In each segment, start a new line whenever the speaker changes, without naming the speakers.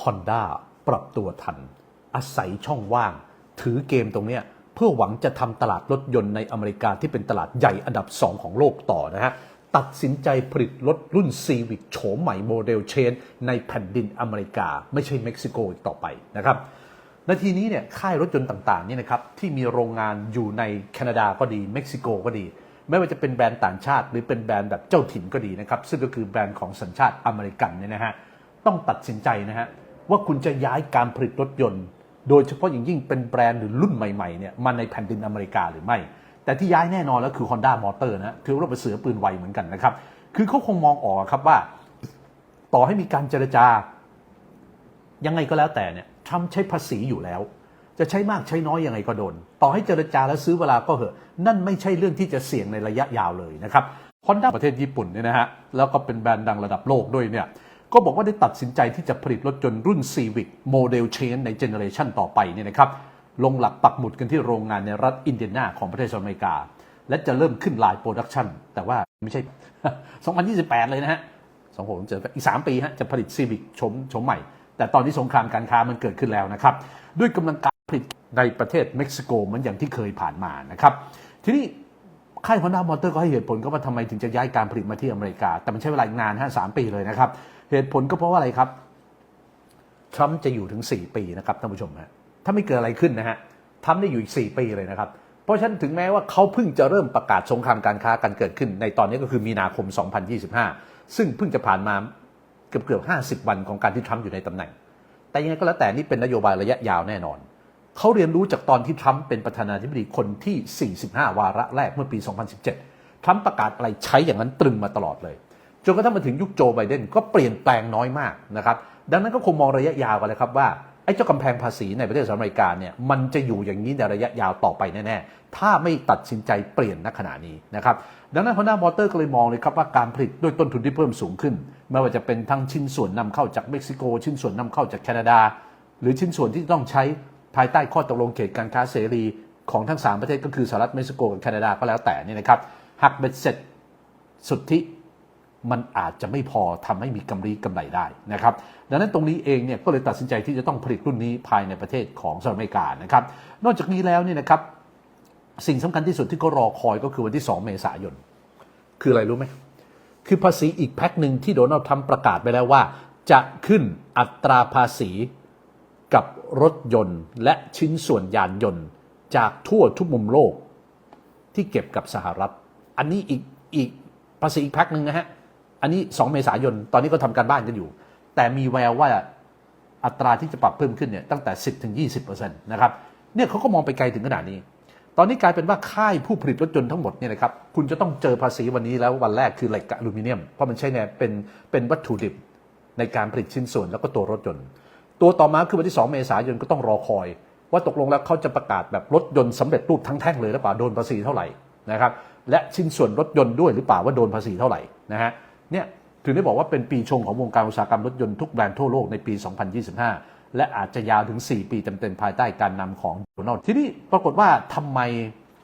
Honda ปรับตัวทัน อาศัยช่องว่าง ถือเกมตรงเนี้ยเพื่อหวังจะทำตลาดรถยนต์ในอเมริกาที่เป็นตลาดใหญ่อันดับ 2 ของโลกต่อนะฮะ ตัดสินใจผลิตรถรุ่น Civic โฉมใหม่โมเดลเชน ในแผ่นดินอเมริกา ไม่ใช่เม็กซิโกอีกต่อไปนะครับนาทีนี้เนี่ยค่ายรถยนต์ต่างๆนี่นะครับที่มีโรงงานอยู่ในแคนาดาก็ดีเม็กซิโกก็ดี ไม่ว่าจะเป็นแบรนด์ต่างชาติ หรือเป็นแบรนด์แบบเจ้าถิ่นก็ดีนะครับซึ่งก็คือแบรนด์ของสัญชาติอเมริกันเนี่ยนะฮะต้องตัดสินใจนะฮะ ว่าคุณจะย้ายการผลิตรถยนต์ โดยเฉพาะอย่างยิ่งเป็นแบรนด์หรือรุ่นใหม่ๆเนี่ยมาในแผ่นดินอเมริกาหรือไม่ แต่ที่ย้ายแน่นอนแล้วคือ Honda Motor นะฮะถือว่าเป็นเสือปืนไวเหมือนกันนะครับคือเขาคงมองออกครับว่า ต่อให้มีการเจรจา ยังไงก็แล้วแต่เนี่ยทรัมป์ใช้ภาษีอยู่แล้ว จะใช้มากใช้น้อยยังไงก็โดน ต่อให้เจรจาแล้วซื้อเวลาก็เหอะ นั่นไม่ใช่เรื่องที่จะเสี่ยงในระยะยาวเลยนะครับฮอนด้าประเทศญี่ปุ่นเนี่ยนะฮะแล้วก็เป็นแบรนด์ดังระดับโลกด้วยเนี่ย ก็บอกว่าได้ตัดสินใจที่จะผลิตรถยนต์รุ่น Civic โมเดลเชนในเจเนอเรชันต่อไปเนี่ยนะครับลงหลักปักหมุดกันที่โรงงานในรัฐอินเดียนาของประเทศสหรัฐอเมริกา และจะเริ่มขึ้นไลน์โปรดักชันแต่ว่าไม่ใช่ 2028 เลยนะฮะสองผมเจออีก 3 ปีฮะจะผลิตซีวิกชมชมใหม่ แต่ตอนนี้สงครามการค้ามันเกิดขึ้นแล้วนะครับ ด้วยกำลังการผลิตในประเทศเม็กซิโกเหมือนอย่างที่เคยผ่านมานะครับ ทีนี้ ค่ายฮอนด้ามอเตอร์ก็ให้เหตุผลก็ว่าทำไมถึงจะย้ายการผลิตมาที่อเมริกา แต่มันใช้เวลาอีกนานฮะสามปีเลยนะครับ เหตุผลก็เพราะว่าอะไรครับทรัมป์จะอยู่ถึง 4 ปีนะครับท่านผู้ชมฮะถ้าไม่เกิดอะไรขึ้นนะฮะทรัมป์ได้อยู่อีก 4 ปีเลยนะครับ เพราะฉะนั้นถึงแม้ว่าเขาเพิ่งจะเริ่มประกาศสงครามการค้ากันเกิดขึ้น ในตอนนี้ก็คือมีนาคม 2025 ซึ่งเพิ่งจะผ่านมาเกือบเกือบ50 วันของการที่ทรัมป์อยู่ในตำแหน่ง แต่ยังไงก็แล้วแต่นี่เป็นนโยบายระยะยาวแน่นอน เขาเรียนรู้จากตอนที่ทรัมป์เป็นประธานาธิบดีคนที่ 45 วาระแรกเมื่อปี 2017 ทรัมป์ประกาศอะไรใช้อย่างนั้นตรึงมาตลอดเลย จนกระทั่งมาถึงยุคโจไบเดนก็เปลี่ยนแปลงน้อยมากนะครับ ดังนั้นก็คงมองระยะยาวกันเลยครับว่าไอ้เจ้ากำแพงภาษีในประเทศสหรัฐอเมริกาเนี่ยมันจะอยู่อย่างนี้ในระยะยาวต่อไปแน่ๆ ถ้าไม่ตัดสินใจเปลี่ยนณขณะนี้นะครับ ดังนั้น Honda Motor ก็เลยมองเลยครับว่าการผลิตด้วยต้นทุนที่เพิ่มสูงขึ้น ไม่ว่าจะเป็นทั้งชิ้นส่วนนำเข้าจากเม็กซิโก ชิ้นส่วนนำเข้าจากแคนาดา หรือชิ้นส่วนที่ต้องใช้ ภายใต้ข้อตกลงเขตการค้าเสรีของทั้ง 3 ประเทศก็คือสหรัฐเม็กซิโกกับแคนาดาก็แล้วแต่นี่นะครับหักเบ็ดเสร็จสุทธิมันอาจจะไม่พอทำให้มีกำไรกำไรได้นะครับ ดังนั้นตรงนี้เองเนี่ยก็เลยตัดสินใจที่จะต้องผลิตรุ่นนี้ภายในประเทศของสหรัฐอเมริกานะครับ นอกจากนี้แล้วเนี่ยนะครับสิ่งสำคัญที่สุดที่เขารอคอยก็คือวันที่ 2 เมษายน คืออะไรรู้ไหมคือภาษีอีกแพ็คหนึ่งที่โดนัลด์ทรัมป์ประกาศไปแล้วว่า จะขึ้นอัตราภาษี กับรถยนต์และชิ้นส่วนยานยนต์จากทั่วทุกมุมโลกที่เก็บกับสหรัฐ อันนี้อีกอีกภาษีอีกแพ็คหนึ่งนะฮะ อันนี้ 2 เมษายน ตอนนี้ก็ทำการบ้านกันอยู่ แต่มีแววว่าอัตราที่จะปรับเพิ่มขึ้นเนี่ยตั้งแต่ 10 ถึง 20%นะครับ เนี่ยเขาก็มองไปไกลถึงขนาดนี้ ตอนนี้กลายเป็นว่าค่ายผู้ผลิตรถยนต์ทั้งหมดเนี่ยนะครับ คุณจะต้องเจอภาษีวันนี้แล้ววันแรกคือเหล็กอลูมิเนียม เพราะมันใช้เนี่ยเป็นเป็นวัตถุดิบในการผลิตชิ้นส่วนแล้วก็ตัวรถยนต์ ตัวต่อมาคือวันที่ 2 เมษายนก็ต้องรอคอย ว่าตกลงแล้วเขาจะประกาศแบบรถยนต์สำเร็จรูปทั้งแท่งเลยหรือเปล่าโดนภาษีเท่าไหร่นะครับและชิ้นส่วนรถยนต์ด้วยหรือเปล่าว่าโดนภาษีเท่าไหร่นะฮะเนี่ยถึงได้บอกว่าเป็นปีชงของวงการอุตสาหกรรมรถยนต์ทุกแบรนด์ทั่วโลกในปี 2025 และอาจจะยาวถึง 4 ปีเต็มๆภายใต้การนำของโดนัลด์ทีนี้ปรากฏว่าทำไม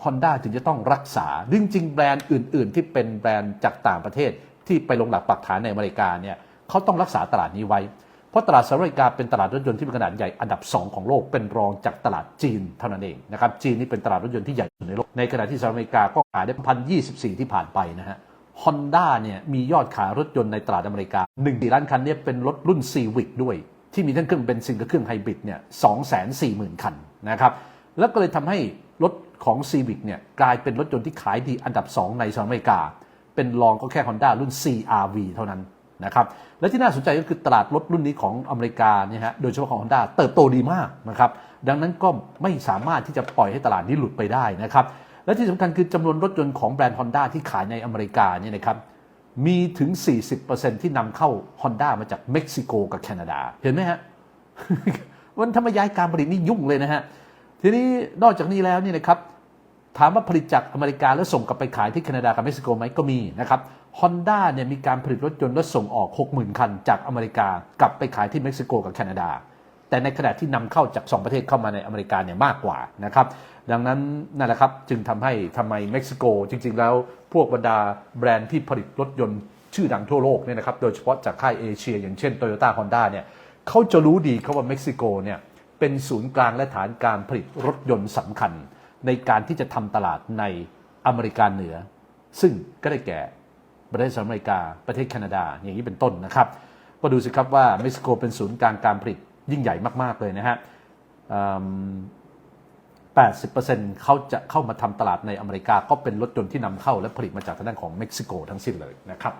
Honda ถึงจะต้องรักษาจริงๆแบรนด์อื่น ๆ ที่เป็นแบรนด์จากต่างประเทศที่ไปลงหลักปักฐานในอเมริกาเนี่ยเขาต้องรักษาตลาดนี้ไว้ ราะตลาดสหรัฐอเมริกาเป็นตลาดรถยนต์ที่มีขนาดใหญ่อันดับ 2 ของโลกเป็นรองจากตลาดจีนเท่านั้นเองนะครับจีนนี่เป็นตลาดรถยนต์ที่ใหญ่ที่สุดในโลกในขณะที่สหรัฐอเมริกาก็ขายได้พันยี่สิบสี่ที่ผ่านไปนะฮะฮอนด้าเนี่ยมียอดขายรถยนต์ในตลาดอเมริกา1นึ่งล้านคันเนี่ยเป็นรถรุ่น Civic ด้วยที่มีทั้งเครื่องเบนซินกับเครื่องไฮบริดเนี่ยสองแสนสี่หมื่นคันนะครับแล้วก็เลยทำให้รถของ Civic เนี่ยกลายเป็นรถยนต์ที่ขายดีอันดับ 2 ในสหรัฐอเมริกา เป็นรองก็แค่ Honda รุ่น CRV เท่านั้น นะครับและที่น่าสนใจก็คือตลาดรถรุ่นนี้ของอเมริกาเนี่ยฮะโดยเฉพาะของ Honda เติบโตดีมากนะครับดังนั้นก็ไม่สามารถที่จะปล่อยให้ตลาดนี้หลุดไปได้นะครับและที่สำคัญคือจำนวนรถยนต์ของแบรนด์ Honda ที่ขายในอเมริกาเนี่ยนะครับมีถึง 40%ที่นำเข้า Honda มาจากเม็กซิโกกับแคนาดา เห็นไหมฮะวันถ้ามย้ายการผลิตนี่ยุ่งเลยนะฮะทีนี้นอกจากนี้แล้วนี่นะครับ ถามว่าผลิตจากอเมริกาแล้วส่งกลับไปขายที่แคนาดากับเม็กซิโกไหมก็มีนะครับฮอนด้าเนี่ยมีการผลิตรถยนต์และส่งออก 60,000 คัน จากอเมริกากลับไปขายที่เม็กซิโกกับแคนาดา แต่ในขณะที่นำเข้าจาก 2 ประเทศเข้ามาในอเมริกาเนี่ยมากกว่านะครับดังนั้นนั่นแหละครับจึงทำให้ทำไมเม็กซิโก จริง ๆ แล้วพวกบรรดาแบรนด์ที่ผลิตรถยนต์ชื่อดังทั่วโลกเนี่ยนะครับโดยเฉพาะจากค่ายเอเชีย อย่างเช่น Toyota Honda เนี่ยเขาจะรู้ดีครับว่าเม็กซิโกเนี่ยเป็นศูนย์กลางและฐานการผลิตรถยนต์สำคัญ ในการที่จะทำตลาดในอเมริกาเหนือ ซึ่งก็ได้แก่ประเทศสหรัฐอเมริกาประเทศแคนาดา อย่างนี้เป็นต้นนะครับก็ดูสิครับว่าเม็กซิโกเป็นศูนย์กลางการผลิตยิ่งใหญ่มาก ๆ เลยนะฮะ80%เขาจะเข้ามาทำตลาดในอเมริกาก็เป็นรถยนต์ที่นำเข้าและผลิตมาจากทางด้านของเม็กซิโกทั้งสิ้นเลยนะครับ